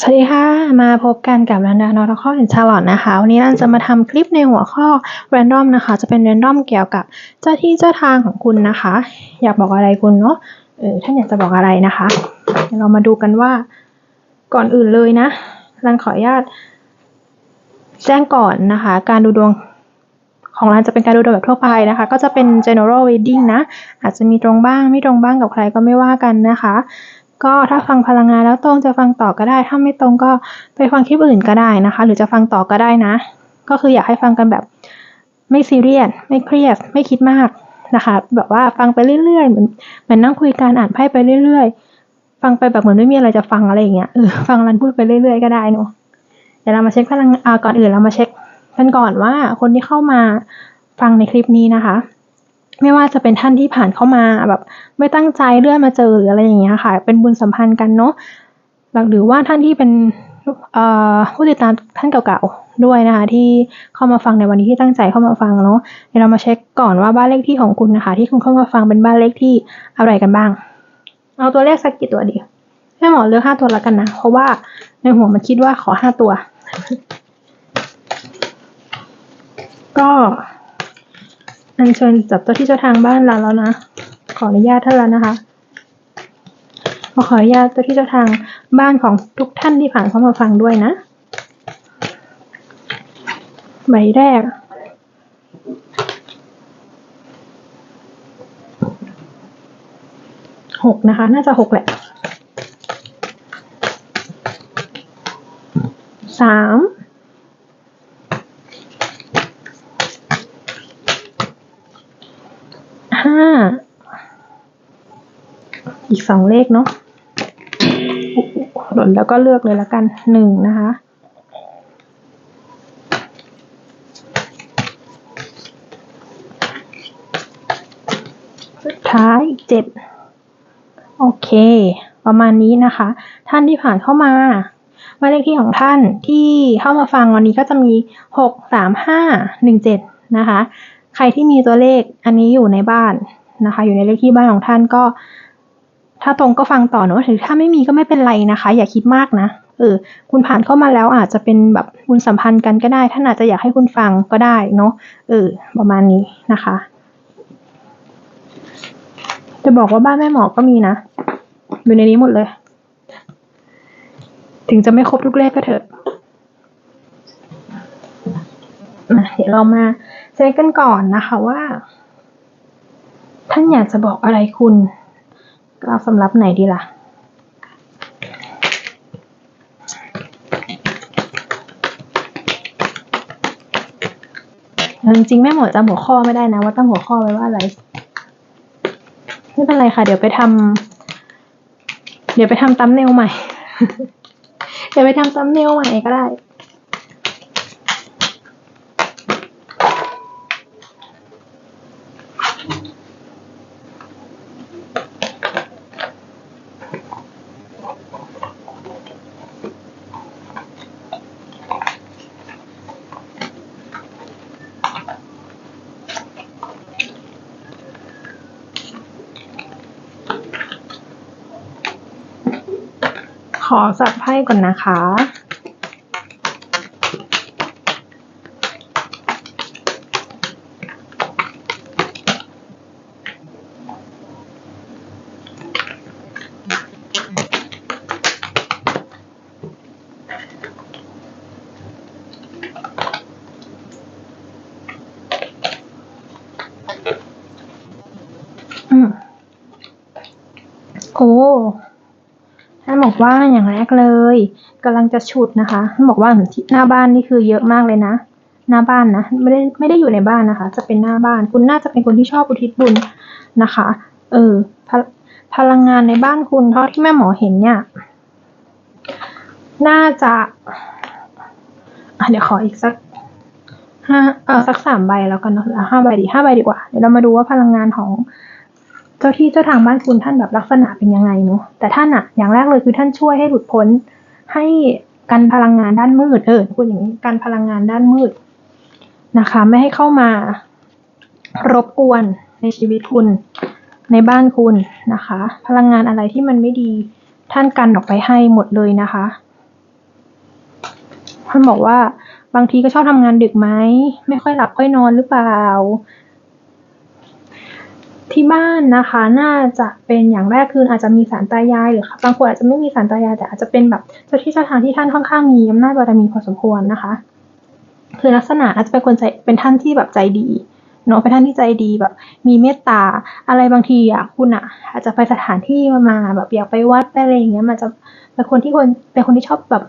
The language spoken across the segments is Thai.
สวัสดีค่ะ มาพบกันกับรันดานอร์คอลแอนชาลอตนะคะ วันนี้เราจะมาทำคลิปในหัวข้อ random นะคะ จะเป็น random เกี่ยวกับเจ้าที่เจ้าทางของคุณนะคะ อยากบอกอะไรคุณเนาะเออท่านอยากจะบอกอะไรนะคะเดี๋ยวเรามาดูกันว่าก่อนอื่นเลยนะ รันขออนุญาต แจ้งก่อนนะคะ การดูดวงของรันจะเป็นการดูดวงแบบทั่วไปนะคะ ก็จะเป็น general reading นะ อาจจะมีตรงบ้างไม่ตรงบ้างกับใครก็ไม่ว่ากันนะคะ ก็ถ้าฟังพลังงานแล้วตรงจะฟังต่อก็ได้ ถ้าไม่ตรงก็ไปฟังคลิปอื่นก็ได้นะคะ หรือจะฟังต่อก็ได้นะ ก็คืออยากให้ฟังกันแบบ ไม่ซีเรียสไม่เครียดไม่คิดมากนะคะ แบบว่าฟังไปเรื่อยๆเหมือนเหมือนนั่งคุยการอ่านไพ่ไปเรื่อย ๆ ฟังไปแบบเหมือนไม่มีอะไรจะฟังอะไรอย่างเงี้ยเออฟังรันพูดไปเรื่อยๆก็ได้เนาะเดี๋ยวเรามาเช็คพลังอ่าก่อนอื่นเรามาเช็คกันก่อนว่าคนที่เข้ามาฟังในคลิปนี้นะคะ ไม่ว่าจะเป็นท่านที่ผ่านเข้ามาแบบไม่ตั้งใจเลื่อนมาเจอหรืออะไรอย่างเงี้ยค่ะ เป็นบุญสัมพันธ์กันเนาะหรือว่าท่านที่เป็นผู้ติดตามท่านเก่าๆด้วยนะคะ ที่เข้ามาฟังในวันนี้ที่ตั้งใจเข้ามาฟังเนาะเดี๋ยวเรามาเช็คก่อนว่าบ้านเลขที่ของคุณนะคะ ที่คุณเข้ามาฟังเป็นบ้านเลขที่อะไรกันบ้าง เอาตัวเลขสักกี่ตัวดีแม่หมอเลือกห้าตัวแล้วกันนะเพราะว่าในหัวมันคิดว่าขอห้าตัว ก็ อัญเชิญจับตัวที่เจ้าทางบ้านเราแล้วนะ ขออนุญาตท่านแล้วนะคะขอขออนุญาตตัวที่เจ้าทางบ้านของทุกท่านที่ผ่านเข้ามาฟังด้วยนะใบแรก หกนะคะ น่าจะหกแหละ สาม ห้า อีกสองเลขเนาะหล่นแล้วก็เลือกเลยละกันหนึ่งนะคะ สุดท้ายเจ็ดโอเค ประมาณนี้นะคะ ท่านที่ผ่านเข้ามาบ้านเลขที่ของท่านที่เข้ามาฟังวันนี้ก็จะมีหกสามห้าหนึ่งเจ็ดนะคะ ใครที่มีตัวเลขอันนี้อยู่ในบ้านนะคะ อยู่ในเลขที่บ้านของท่านก็ ถ้าตรงก็ฟังต่อเนอะหรือถ้าไม่มีก็ไม่เป็นไรนะคะ อย่าคิดมากนะเออคุณผ่านเข้ามาแล้วอาจจะเป็นแบบบุญสัมพันธ์กันก็ได้ ท่านอาจจะอยากให้คุณฟังก็ได้เนาะเออประมาณนี้นะคะ จะบอกว่าบ้านแม่หมอก็มีนะอยู่ในนี้หมดเลย ถึงจะไม่ครบทุกเลขก็เถอะเดี๋ยวเรามาเช็คกันก่อนนะคะว่า ท่านอยากจะบอกอะไรคุณ เอาสำรับไหนดีล่ะ จริงๆแม่หมอจำหัวข้อไม่ได้นะ ว่าตั้งหัวข้อไว้ว่าอะไร ไม่เป็นไรค่ะ เดี๋ยวไปทำเดี๋ยวไปทำตั้มเนลใหม่ เดี๋ยวไปทำตั้มเนลใหม่ก็ได้ ขอสับไพ่ก่อนนะคะ อืมโอ้ ท่านบอกว่าอย่างแรกเลยกำลังจะฉุดนะคะท่านบอกว่าที่หน้าบ้านนี่คือเยอะมากเลยนะ หน้าบ้านนะไม่ได้ไม่ได้อยู่ในบ้านนะคะ จะเป็นหน้าบ้าน คุณน่าจะเป็นคนที่ชอบอุทิศบุญนะคะ เออพลพลังงานในบ้านคุณเท่าที่แม่หมอเห็นเนี่ย น่าจะะเดี๋ยวขออีกสักห้าเออสักสามใบแล้วกันเนาะห้าใบดีห้าใบดีกว่า เดี๋ยวเรามาดูว่าพลังงานของ เจ้าที่เจ้าทางบ้านคุณท่านแบบลักษณะเป็นยังไงเนาะแต่ท่านอะอย่างแรกเลยคือท่านช่วยให้หลุดพ้น ให้กันพลังงานด้านมืดเออพูดอย่างนี้กันพลังงานด้านมืดนะคะ ไม่ให้เข้ามารบกวนในชีวิตคุณในบ้านคุณนะคะ พลังงานอะไรที่มันไม่ดีท่านกันออกไปให้หมดเลยนะคะท่านบอกว่าบางทีก็ชอบทำงานดึกไหมไม่ค่อยหลับค่อยนอนหรือเปล่า ที่บ้านนะคะ น่าจะเป็นอย่างแรกคืออาจจะมีสารตายายหรือบางคนอาจจะไม่มีสารตายายแต่อาจจะเป็นแบบเจ้าที่เจ้าทางที่ท่านค่อนข้างมีอำนาจบารมีพอสมควรนะคะ คือลักษณะอาจจะเป็นคนใจเป็นท่านที่แบบใจดีเนาะเป็นท่านที่ใจดีแบบ มีเมตตาอะไรบางทีอะคุณอะ อาจจะไปสถานที่มาแบบอยากไปวัดไปอะไรอย่างเงี้ยมันจะเป็นคนที่คนเป็นคนที่ชอบแบบ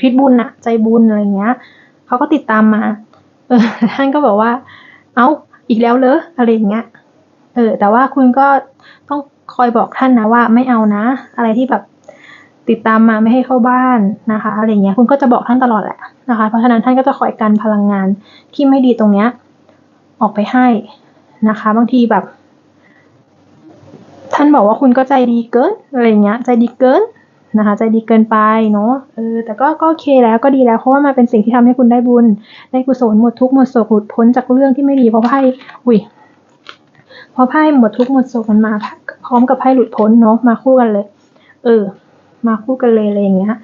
คิดบุญอะใจบุญอะไรเงี้ยเขาก็ติดตามมา เออท่านก็บอกว่า เอ้าอีกแล้วเลยอะไรอย่างเงี้ย เออ แต่ว่าคุณก็ต้องคอยบอกท่านนะว่าไม่เอานะ อะไรที่แบบติดตามมาไม่ให้เข้าบ้านนะคะอะไรเงี้ยคุณก็จะบอกท่านตลอดแหละนะคะ เพราะฉะนั้นท่านก็จะคอยกันพลังงานที่ไม่ดีตรงเนี้ยออกไปให้นะคะ บางทีแบบ ท่านบอกว่าคุณก็ใจดีเกินอะไรเงี้ย ใจดีเกินนะคะ ใจดีเกินไปเนาะเออแต่ก็ก็โอเคแล้วก็ดีแล้วเพราะว่ามันเป็นสิ่งที่ทำให้คุณได้บุญได้กุศลหมดทุกข์หมดโศกหลุดพ้นจากเรื่องที่ไม่ดีเพราะไพ่อุ้ย พราะไพ่หมดทุกหมดโศกมันมา พร้อมกับไพ่หลุดพ้นเนาะมาคู่กันเลย เออ มาคู่กันเลยอะไรอย่างเงี้ย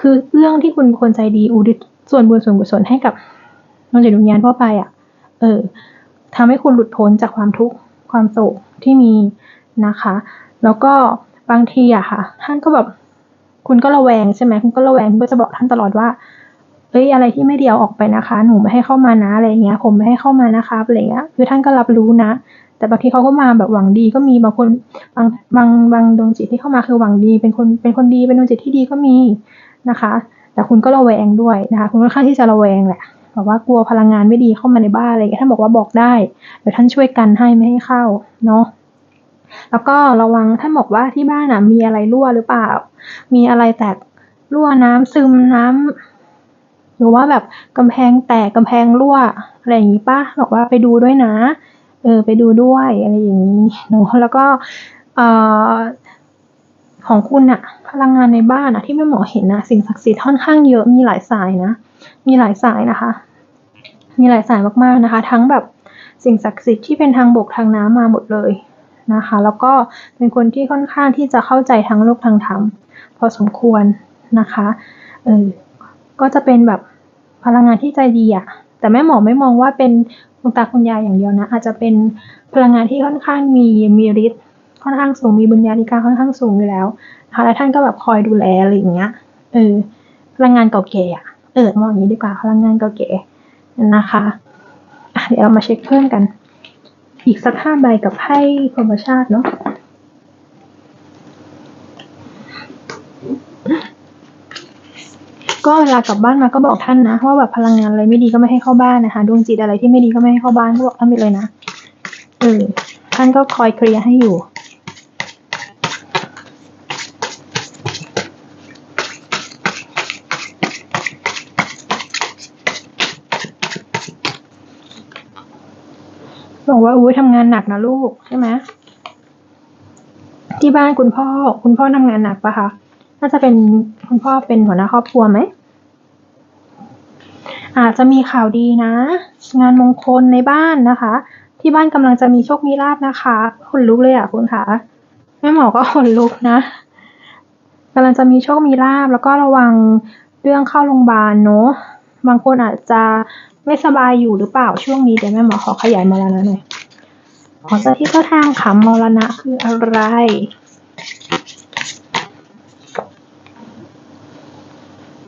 คือเรื่องที่คุณคนใจดีอุทิศส่วนบุญส่วนกุศลให้กับดวงจิตวิญญาณทั่วไปอะ เออทำให้คุณหลุดพ้นจากความทุกข์ความโศกที่มีนะคะ แล้วก็บางทีอะค่ะ ท่านก็แบบคุณก็ระแวงใช่ไหมคุณก็ระแวงคุณก็จะบอกท่านตลอดว่าเอ้ยอะไรที่ไม่เดีเอาออกไปนะคะ หนูไม่ให้เข้ามานะอะไรเงี้ย ผมไม่ให้เข้ามานะคะอะไรเงี้ย คือท่านก็รับรู้นะ แต่บางทีเขาก็มาแบบหวังดีก็มีบางคนบางบางบางดวงจิตที่เข้ามาคือหวังดี เป็นคนเป็นคนดีเป็นดวงจิตที่ดีก็มีนะคะ แต่คุณก็ระแวงด้วยนะคะ คุณค่อนข้างที่จะระแวงแหละแบบว่ากลัวพลังงานไม่ดีเข้ามาในบ้านอะไรเงี้ยท่านบอกว่าบอกได้เดี๋ยวท่านช่วยกันให้ไม่ให้เข้าเนาะแล้วก็ระวังท่านบอกว่าที่บ้านอะมีอะไรรั่วหรือเปล่า มีอะไรแตกรั่วน้ำซึมน้ำหรือว่าแบบกำแพงแตกกำแพงรั่วอะไรอย่างนี้ป้าบอกว่าไปดูด้วยนะ เออไปดูด้วยอะไรอย่างนี้เนาะแล้วก็เอ่อของคุณอะพลังงานในบ้านอะที่แม่หมอเห็นนะสิ่งศักดิ์สิทธิ์ค่อนข้างเยอะมีหลายสายนะ มีหลายสายนะคะ มีหลายสายมากๆนะคะ ทั้งแบบสิ่งศักดิ์สิทธิ์ที่เป็นทางบกทางน้ำมาหมดเลยนะคะ แล้วก็เป็นคนที่ค่อนข้างที่จะเข้าใจทั้งโลกทางธรรมพอสมควรนะคะเออก็จะเป็นแบบพลังงานที่ใจดีอะแต่แม่หมอไม่มองว่าเป็น คุณตาคุณยายอย่างเดียวนะ อาจจะเป็นพลังงานที่ค่อนข้างมีมีฤทธิ์ค่อนข้างสูงมีบุญญาธิการค่อนข้างสูงอยู่แล้วนะคะและท่านก็แบบคอยดูแลอะไรอย่างเงี้ยเออพลังงานเก่าแก่อะเออมองอย่างนี้ดีกว่าพลังงานเก่าแก่นะคะะเดี๋ยวเรามาเช็คเพิ่มกัน อีกสักห้าใบกับไพ่ธรรมชาติเนาะ ก็เวลากลับบ้านมาก็บอกท่านนะว่าแบบพลังงานอะไรไม่ดีก็ไม่ให้เข้าบ้านนะคะดวงจิตอะไรที่ไม่ดีก็ไม่ให้เข้าบ้านก็บอกท่านไปเลยนะเออท่านก็คอยเคลียร์ให้อยู่บอกว่าอุ้ยทำงานหนักนะลูกใช่ไหมที่บ้านคุณพ่อคุณพ่อทำงานหนักปะคะน่าจะเป็นคุณพ่อเป็นหัวหน้าครอบครัวไหม อาจจะมีข่าวดีนะ งานมงคลในบ้านนะคะ ที่บ้านกำลังจะมีโชคมีลาบนะคะขนลุกเลยอะคุณคะแม่หมอก็ขนลุกนะกำลังจะมีโชคมีลาบแล้วก็ระวังเรื่องเข้าโรงพยาบาลเนาะบางคนอาจจะไม่สบายอยู่หรือเปล่าช่วงนี้เดี๋ยวแม่หมอขอขยายมรณะหน่อยขอเจ้าที่เจ้าทางขำมรณะคืออะไร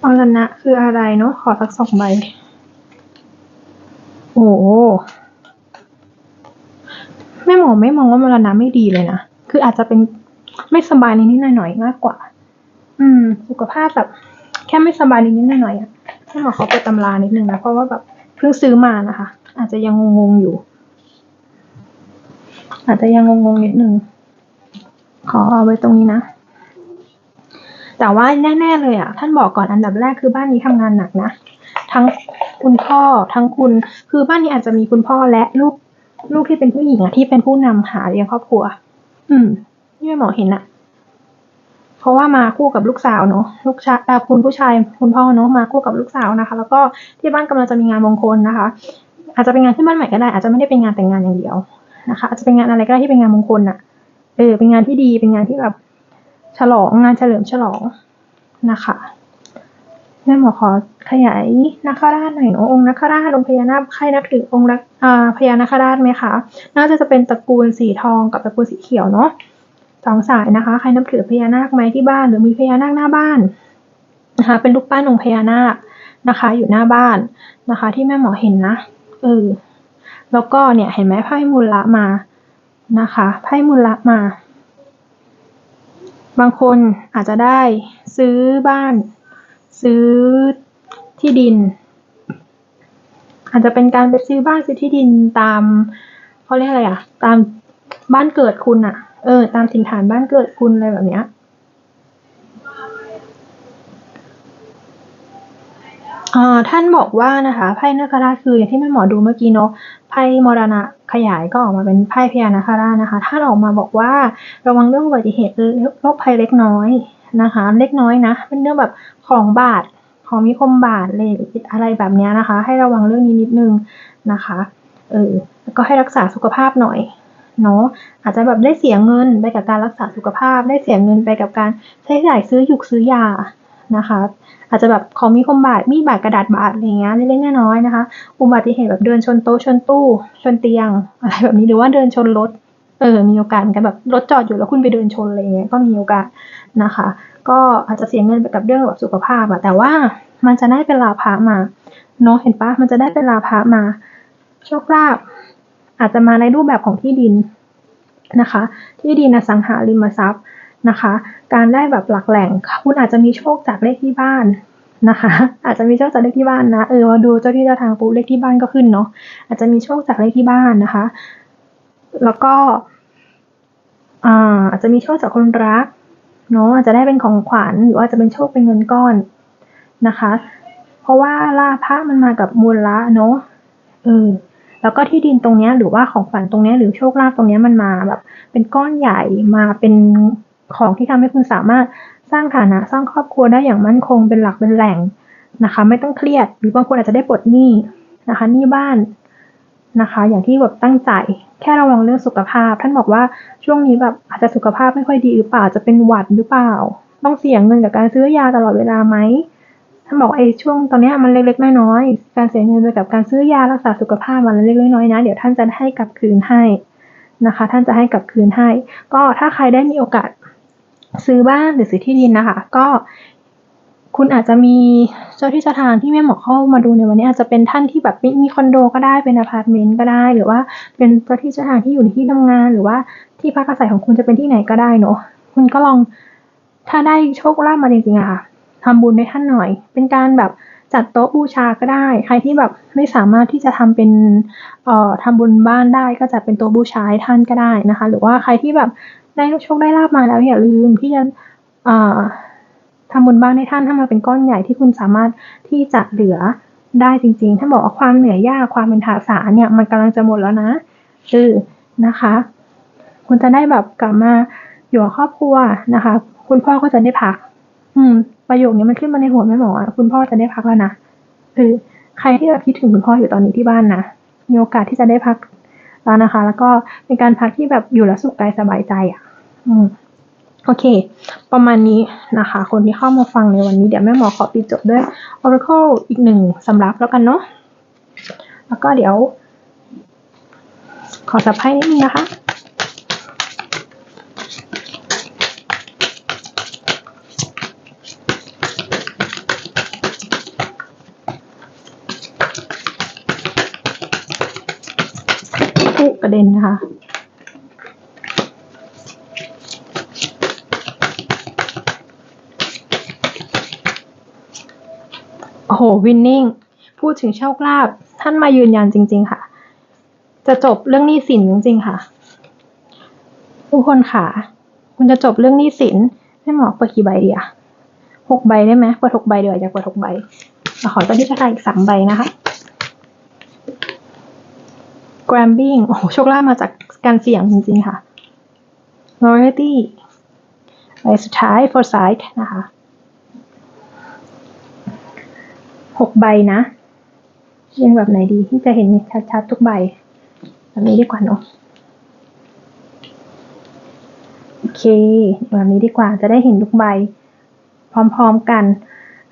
มรณะคืออะไรเนาะขอสักสองใบ โอ้แม่หมอไม่มองว่ามรณะไม่ดีเลยนะ คืออาจจะเป็นไม่สบายนิดหน่อยๆมากกว่า อืม สุขภาพแบบแค่ไม่สบายนิดหน่อยๆอะแม่หมอเขาไปตำรานิดนึงนะ เพราะว่าแบบเพิ่งซื้อมานะคะ อาจจะยังงงๆอยู่ อาจจะยังงงๆนิดนึง ขอเอาไว้ตรงนี้นะ แต่ว่าแน่ ๆ เลยอะ ท่านบอกก่อนอันดับแรกคือบ้านนี้ทำงานหนักนะ ทั้งคุณพ่อทั้งคุณ คือบ้านนี้อาจจะมีคุณพ่อและลูกลูกที่เป็นผู้หญิงอะที่เป็นผู้นำหาเลี้ยงครอบครัว อืมที่แม่หมอเห็นอะ เพราะว่ามาคู่กับลูกสาวเนาะลูกชายเอ่คุณผู้ชายคุณพ่อเนาะมาคู่กับลูกสาวนะคะ แล้วก็ที่บ้านกำลังจะมีงานมงคลนะคะ อาจจะเป็นงานที่บ้านใหม่ก็ได้ อาจจะไม่ได้เป็นงานแต่งงานอย่างเดียวนะคะ อาจจะเป็นงานอะไรก็ได้ที่เป็นงานมงคลอะเออเป็นงานที่ดีเป็นงานที่แบบ ฉลองงานเฉลิมฉลองนะคะแม่หมอขอขยายนาคราชหน่อยเนาะองค์นาคราชองค์พญานาคใครนับถือองค์รักอ่าพญานาคราชไหมคะน่าจะจะเป็นตระกูลสีทองกับตระกูลสีเขียวเนาะสองสายนะคะใครนับถือพญานาคไหมที่บ้าน หรือมีพญานาคหน้าบ้านนะคะเป็นรูปปั้นองค์พญานาคนะคะ อยู่หน้าบ้านนะคะ ที่แม่หมอเห็นนะเออแล้วก็เนี่ยเห็นไหมไพ่มูลละมานะคะไพ่มูลละมา บางคนอาจจะได้ซื้อบ้าน ซื้อที่ดิน อาจจะเป็นการไปซื้อบ้านซื้อที่ดินตามเขาเรียกอะไรอะตามบ้านเกิดคุณอะเออ ตามถิ่นฐานบ้านเกิดคุณอะไรแบบเนี้ยอ่า ท่านบอกว่านะคะไพ่นาคราชคืออย่างที่แม่หมอดูเมื่อกี้เนาะไพ่มรณะขยายก็ออกมาเป็นไพ่พญานาคราชนะคะ ท่านออกมาบอกว่าระวังเรื่องอุบัติเหตุโรคภัยเล็กน้อยนะคะ เล็กน้อยนะ เป็นเรื่องแบบของบาดของมีคมบาดเลยอะไรแบบนี้นะคะ ให้ระวังเรื่องนี้นิดนึงนะคะเออก็ให้รักษาสุขภาพหน่อยเนาะอาจจะแบบได้เสียเงินไปกับการรักษาสุขภาพ ได้เสียเงินไปกับการใช้จ่ายซื้อหยุกซื้อยา นะคะอาจจะแบบของมีคมบาดมีดบาดกระดาษบาดอะไรเงี้ยเล็กๆน้อยๆนะคะ อุบัติเหตุแบบเดินชนโต๊ะชนตู้ ชนเตียง อะไรแบบนี้หรือว่าเดินชนรถเออมีโอกาสเหมือนกันแบบรถจอดอยู่แล้วคุณไปเดินชนอะไรเงี้ยก็มีโอกาสนะคะ ก็อาจจะเสียเงินไปกับเรื่องแบบสุขภาพอะแต่ว่ามันจะได้เป็นลาภะมาเนาะเห็นปะมันจะได้เป็นลาภะมา โชคลาภอาจจะมาในรูปแบบของที่ดินนะคะ ที่ดินอสังหาริมทรัพย์นะคะ การได้แบบหลักแหล่งคุณอาจจะมีโชคจากเลขที่บ้านนะคะ อาจจะมีโชคจากเลขที่บ้านนะเออมาดูเจ้าที่เจ้าทางปุ๊บเลขที่บ้านก็ขึ้นเนาะอาจจะมีโชคจากเลขที่บ้านนะคะ แล้วก็อ่าอาจจะมีโชคจากคนรักเนาะอาจจะได้เป็นของขวัญหรือว่าจะเป็นโชคเป็นเงินก้อนนะคะ เพราะว่าลาภะมันมากับมูลละเนาะเออแล้วก็ที่ดินตรงนี้หรือว่าของขวัญตรงนี้หรือโชคลาภตรงนี้มันมาแบบ เป็นก้อนใหญ่มาเป็น ของที่ทำให้คุณสามารถสร้างฐานะสร้างครอบครัวได้อย่างมั่นคงเป็นหลักเป็นแหล่งนะคะ ไม่ต้องเครียดหรือบางคนอาจจะได้ปลดหนี้นะคะหนี้บ้านนะคะ อย่างที่แบบตั้งใจ แค่ระวังเรื่องสุขภาพ ท่านบอกว่าช่วงนี้แบบอาจจะสุขภาพไม่ค่อยดีหรือเปล่าจะเป็นหวัดหรือเปล่า ต้องเสียเงินกับการซื้อยาตลอดเวลาไหมท่านบอกไอ้ช่วงตอนนี้มันเล็กๆน้อยๆการเสียเงินไปกับการซื้อยารักษาสุขภาพมันเล็กๆน้อยๆนะเดี๋ยวท่านจะให้กลับคืนให้นะคะ ท่านจะให้กลับคืนให้ ก็ถ้าใครได้มีโอกาส ซื้อบ้านหรือซื้อที่ดินนะคะ ก็คุณอาจจะมีเจ้าที่เจ้าทางที่แม่หมอเข้ามาดูในวันนี้อาจจะเป็นท่านที่แบบมีคอนโดก็ได้เป็นอพาร์ตเมนต์ก็ได้ หรือว่าเป็นเจ้าที่เจ้าทางที่อยู่ในที่ทำงาน หรือว่าที่พักอาศัยของคุณจะเป็นที่ไหนก็ได้เนาะคุณก็ลองถ้าได้โชคลาภมาจริงๆอะค่ะทำบุญให้ท่านหน่อย เป็นการแบบจัดโต๊ะบูชาก็ได้ ใครที่แบบไม่สามารถที่จะทำเป็นเอ่อทำบุญบ้านได้ก็จะเป็นโต๊ะบูชาให้ท่านก็ได้นะคะ หรือว่าใครที่แบบ ได้โชคได้ลาบมาแล้วอย่าลืมที่จะทำบุญบ้านให้ท่านถ้ามาเป็นก้อนใหญ่ที่คุณสามารถที่จะเหลือได้จริงๆท่านบอกว่าความเหนื่อยยากความเป็นทาสาเนี่ยมันกำลังจะหมดแล้วนะเออนะคะ คุณจะได้แบบกลับมาอยู่กับครอบครัวนะคะ คุณพ่อก็จะได้พัก อืม ประโยคนี้มันขึ้นมาในหัวแม่หมอคุณพ่อจะได้พักแล้วนะคือใครที่แบบคิดถึงคุณพ่ออยู่ตอนนี้ที่บ้านนะมีโอกาสที่จะได้พักแล้วนะคะ แล้วก็เป็นการพักที่แบบอยู่แล้วสุขกายสบายใจอะ โอเค ประมาณนี้นะคะ คนที่เข้ามาฟังในวันนี้เดี๋ยวแม่หมอขอปิดจบด้วย Oracle อีกหนึ่งสำรับแล้วกันเนาะ แล้วก็เดี๋ยว ขอสับไพ่นิดนึงนะคะผู้กระเด็นนะคะ โอ้โหวินนิ่งพูดถึงโชคลาภท่านมายืนยันจริง ๆ ค่ะ จะจบเรื่องหนี้สินจริง ๆ ค่ะ ทุกคนค่ะ คุณจะจบเรื่องหนี้สินให้หมอเปิดกี่ใบดีอะหกใบได้ไหมเปิดหกใบเดี๋ยวอยากเปิดหกใบขอตอนที่จะทายอีกสามใบนะคะ grabbing โอ้โหโชคลาภมาจากการเสี่ยงจริง ๆ ค่ะ loyalty ใบสุดท้าย foresight นะคะ ห กใบนะเรียงแบบไหนดีที่จะเห็นชัดๆทุกใบแบบนี้ดีกว่าเนาะโอเคแบบนี้ดีกว่าจะได้เห็นทุกใบ พร้อมๆกัน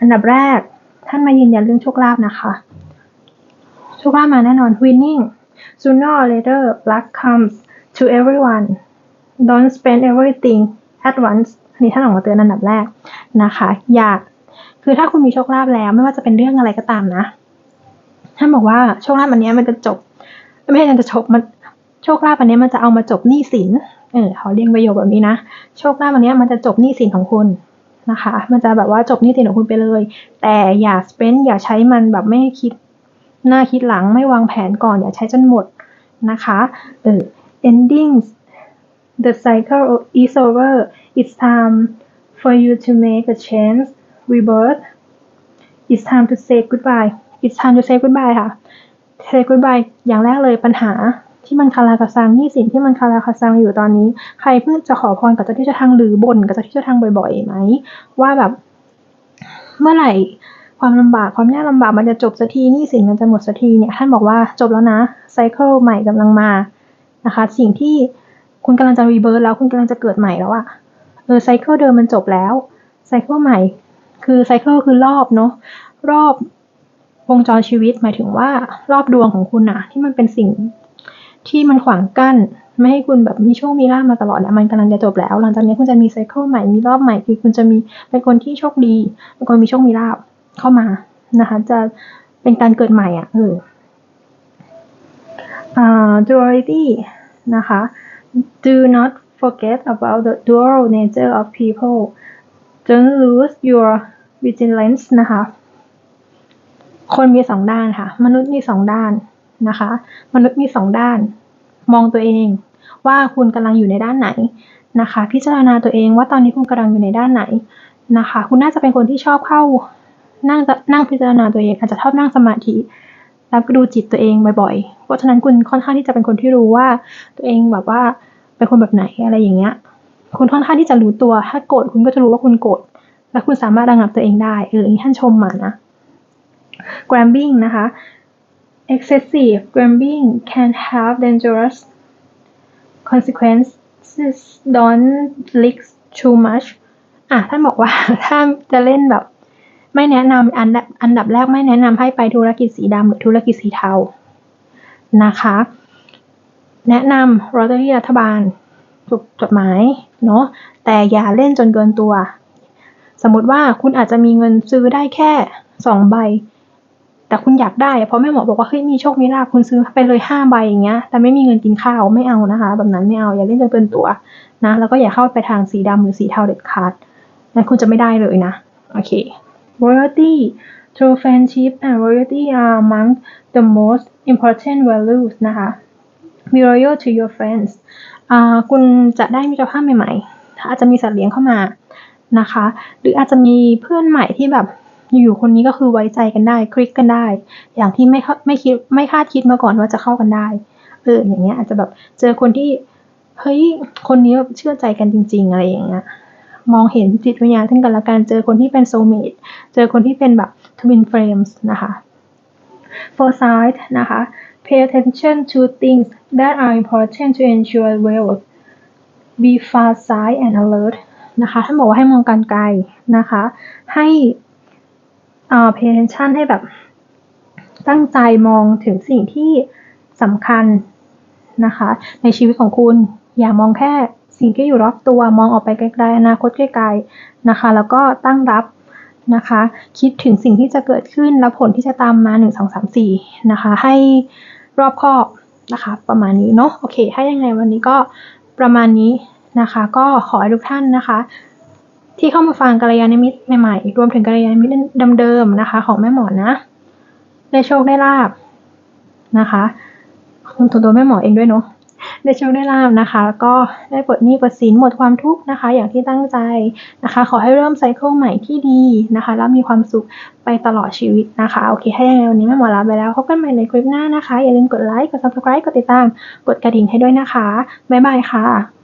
อันดับแรกท่านมายืนยันเรื่องโชคลาภนะคะโชคลาภมาแน่นอน winning sooner or later luck comes to everyone don't spend everything at once อันนี้ท่านออกมาเตือนอันดับแรกนะคะ อยาก คือถ้าคุณมีโชคลาภแล้ว ไม่ว่าจะเป็นเรื่องอะไรก็ตามนะท่านบอกว่าโชคลาภอันนี้มันจะจบ ไม่ใช่จะจบมันโชคลาภอันนี้มันจะเอามาจบหนี้สินเออเขาเรียงประโยคแบบนี้นะโชคลาภอันนี้มันจะจบหนี้สินของคุณนะคะ มันจะแบบว่าจบหนี้สินของคุณไปเลย แต่อย่า spend อย่าใช้มันแบบไม่คิดหน้าคิดหลังไม่วางแผนก่อนอย่าใช้จนหมดนะคะเออ endings the cycle is over it's time for you to make a change rebirth it's time to say goodbye it's time to say goodbye ค่ะ say goodbye อย่างแรกเลยปัญหาที่มันคาราคาซังนี่สิ่งที่มันคาราคาซังอยู่ตอนนี้ ใครเพิ่งจะขอพรกับเจ้าที่เจ้าทางหรือบ่นกับเจ้าที่เจ้าทางบ่อยๆไหมว่าแบบ เมื่อไหร่ความลำบากความยากลำบากมันจะจบสักทีนี่สินมันจะหมดสักทีเนี่ยท่านบอกว่าจบแล้วนะไซเคิลใหม่กำลังมานะคะ สิ่งที่คุณกำลังจะรีเบิร์ตแล้วคุณกำลังจะเกิดใหม่แล้วอะเออไซเคิลเดิมมันจบแล้วไซเคิลใหม่ คือไซเคิลคือรอบเนาะรอบวงจรชีวิตหมายถึงว่ารอบดวงของคุณอะที่มันเป็นสิ่งที่มันขวางกั้น ไม่ให้คุณแบบมีโชคมีลาภมาตลอดแล้วมันกำลังจะจบแล้ว หลังจากนี้คุณจะมีไซเคิลใหม่มีรอบใหม่คือคุณจะมีเป็นคนที่โชคดีเป็นคนมีโชคมีลาภเข้ามานะคะ จะเป็นการเกิดใหม่อะเอออ่า duality นะคะ do not forget about the dual nature of people don't lose your vigilance นะคะ คนมีสองด้านค่ะ มนุษย์มีสองด้านนะคะ มนุษย์มีสองด้าน มองตัวเอง ว่าคุณกำลังอยู่ในด้านไหนนะคะ พิจารณาตัวเองว่าตอนนี้คุณกำลังอยู่ในด้านไหนนะคะ คุณน่าจะเป็นคนที่ชอบเข้านั่งนั่งพิจารณาตัวเอง อาจจะชอบนั่งสมาธิแล้วก็ดูจิตตัวเองบ่อยๆ เพราะฉะนั้นคุณค่อนข้างที่จะเป็นคนที่รู้ว่าตัวเองแบบว่าเป็นคนแบบไหนอะไรอย่างเงี้ย คุณค่อนข้างที่จะรู้ตัว ถ้าโกรธคุณก็จะรู้ว่าคุณโกรธ และคุณสามารถระงับตัวเองได้ เออท่านชมมานะ grabbing นะคะ excessive grabbing can have dangerous consequences don't lick too much อะ ท่านบอกว่า ถ้าจะเล่นแบบ ไม่แนะนำอันดับอันดับแรกไม่แนะนำให้ไปธุรกิจสีดำหรือธุรกิจสีเทา นะคะ แนะนำรอตเตอรี่รัฐบาล ถูกจดหมายเนาะแต่อย่าเล่นจนเกินตัว สมมติว่าคุณอาจจะมีเงินซื้อได้แค่สองใบ แต่คุณอยากได้ เพราะแม่หมอบอกว่าเฮ้ยมีโชคมีลาภคุณซื้อไปเลยห้าใบอย่างเงี้ย แต่ไม่มีเงินกินข้าวไม่เอานะคะ แบบนั้นไม่เอาอย่าเล่นจนเกินตัวนะแล้วก็อย่าเข้าไปทางสีดำหรือสีเทาเด็ดขาดนั้นคุณจะไม่ได้เลยนะโอเค Loyalty True friendship and loyalty are among the most important values นะคะ Be loyal to your friends คุณจะได้มิตรภาพใหม่ๆ อาจจะมีสัตว์เลี้ยงเข้ามานะคะ หรืออาจจะมีเพื่อนใหม่ที่แบบอยู่คนนี้ก็คือไว้ใจกันได้ คลิกกันได้ อย่างที่ไม่ไม่คิดไม่คาดคิดมาก่อนว่าจะเข้ากันได้เอออย่างเงี้ยอาจจะแบบเจอคนที่เฮ้ยคนนี้เชื่อใจกันจริง ๆ อะไรอย่างเงี้ยมองเห็นจิตวิญญาณซึ่งกันและกันเจอคนที่เป็นโซเมตเจอคนที่เป็นแบบ twin flames นะคะ foresight นะคะ pay attention to things that are important to ensure wealth be farsight and alert นะคะท่านบอกว่าให้มองการไกลนะคะ ให้อ่า pay attention ให้แบบ ตั้งใจมองถึงสิ่งที่สำคัญนะคะ ในชีวิตของคุณ อย่ามองแค่สิ่งที่อยู่รอบตัว มองออกไปไกลๆ อนาคตไกลๆ นะคะ แล้วก็ตั้งรับ นะคะ คิดถึงสิ่งที่จะเกิดขึ้นแล้วผลที่จะตามมา 1 2 3 4 นะคะ ให้รอบคอบนะคะ ประมาณนี้เนาะโอเค ถ้ายังไงวันนี้ก็ประมาณนี้นะคะ ก็ขอให้ทุกท่านนะคะ ที่เข้ามาฟังกัลยาณมิตรใหม่ๆรวมถึงกัลยาณมิตรเดิมๆนะคะ ของแม่หมอนะได้โชคได้ลาบนะคะคุณตัวแม่หมอเองด้วยเนาะ ได้โชคได้ลาบนะคะแล้วก็ได้ปลดหนี้ปลดสินหมดความทุกข์นะคะ อย่างที่ตั้งใจนะคะ ขอให้เริ่มไซเคิลใหม่ที่ดีนะคะ แล้วมีความสุขไปตลอดชีวิตนะคะ โอเค ให้ยังไงวันนี้แม่หมอลาไปแล้วพบกันใหม่ในคลิปหน้านะคะ อย่าลืมกดไลค์ กด subscribe กดติดตาม กดกระดิ่งให้ด้วยนะคะ บ๊ายบายค่ะ